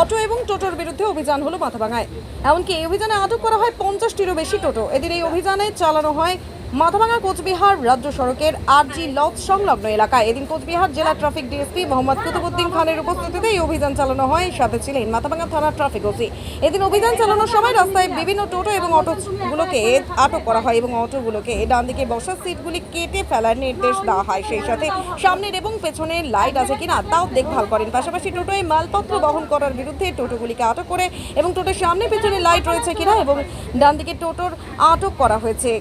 Auto এবং টোটোর বিরুদ্ধে অভিযান হলো মাথাভাঙায়। এমনকি এই অভিযানে আটক করা হয় পঞ্চাশটিরও বেশি টোটো। এদিন এই অভিযানে চালানো হয় মাথাভাঙা কোচবিহার রাজ্য সড়কের আরজি লজ সংলগ্ন এলাকায়। এদিন কোচবিহার জেলা ট্রাফিক ডিএসপি মোহাম্মদ কুতুবুদ্দিন খানের উপস্থিতিতে এই অভিযান চালানো হয়। সাথে ছিলেন মাথাভাঙা থানা ট্রাফিক ওসি। এদিন অভিযান চালানোর সময় রাস্তায় বিভিন্ন টোটো এবং অটোগুলোকে আটক করা হয় এবং অটোগুলোকে ডান দিকে বসার সিটগুলি কেটে ফেলার নির্দেশ দেওয়া হয়। সেই সাথে সামনের এবং পেছনের লাইট আছে কিনা তাও দেখভাল করেন। পাশাপাশি টোটোয় মালপত্র বহন করার বিরুদ্ধে টোটোগুলিকে আটক করে এবং টোটোর সামনে পেছনে লাইট রয়েছে কিনা এবং ডান দিকে টোটোর আটক করা হয়েছে।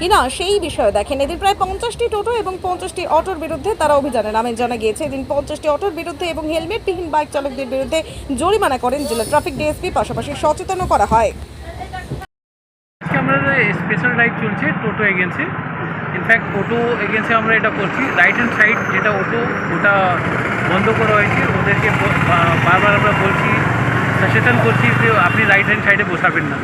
কিনা সেই বিষয়ে। দেখেন এদিন প্রায় পঞ্চাশটি টোটো এবং পঞ্চাশটি অটোর বিরুদ্ধে তারা অভিযানে নামেন জানা গিয়েছে। এদিন পঞ্চাশটি অটোর বিরুদ্ধে এবং হেলমেটবিহীন বাইক চালকদের বিরুদ্ধে জরিমানা করেন জেলা ট্রাফিক ডিএসপি পাশাপাশি সচেতনও করা হয়। আজকে আমাদের স্পেশাল রাইড চলছে টোটো এগেন্সি ইনফ্যাক্ট অটো এগেন্সি আমরা এটা করছি। রাইট হ্যান্ড সাইড যেটা অটো ওটা বন্ধ করা হয়েছে। ওদেরকে বারবার আমরা বলছি সচেতন করছি যে আপনি রাইট হ্যান্ড সাইডে বসাবেন না।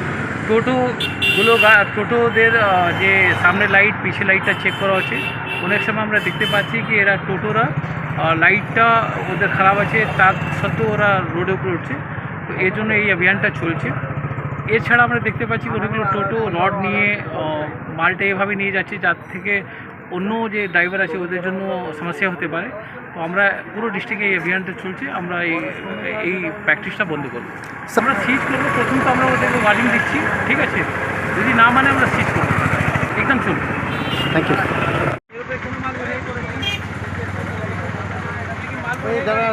টোটোগুলো টোটোদের আহ, যে সামনে লাইট পিছে লাইটটা চেক করা হচ্ছে। অনেক সময় আমরা দেখতে পাচ্ছি কি এরা টোটোরা লাইটটা ওদের খারাপ আছে তার সত্ত্বেও ওরা রোডে উপরে উঠছে। তো এই জন্য এই অভিযানটা চলছে। এছাড়া আমরা দেখতে পাচ্ছি অনেকগুলো টোটো রড নিয়ে মালটা এভাবে নিয়ে যাচ্ছে যার থেকে অন্য যে ড্রাইভার আছে ওদের জন্য সমস্যা হতে পারে। তো আমরা পুরো ডিস্ট্রিক্টে এই অভিযানটা চলছে আমরা এই এই প্র্যাকটিসটা বন্ধ করব। আমরা সিজ করব প্রথম তো আমরা ওদেরকে ওয়ার্নিং দিচ্ছি ঠিক আছে? যদি না মানে আমরা সিজ করব। একদম চলবো। থ্যাংক ইউ এই দাঁড়া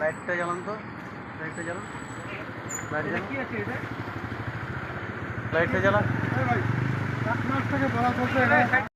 লাইটটা জ্বালান তো। লাইটটা জ্বালান। লাইট জ্বালান। কি আছে এটা? লাইটটা জ্বালান। আপনি কি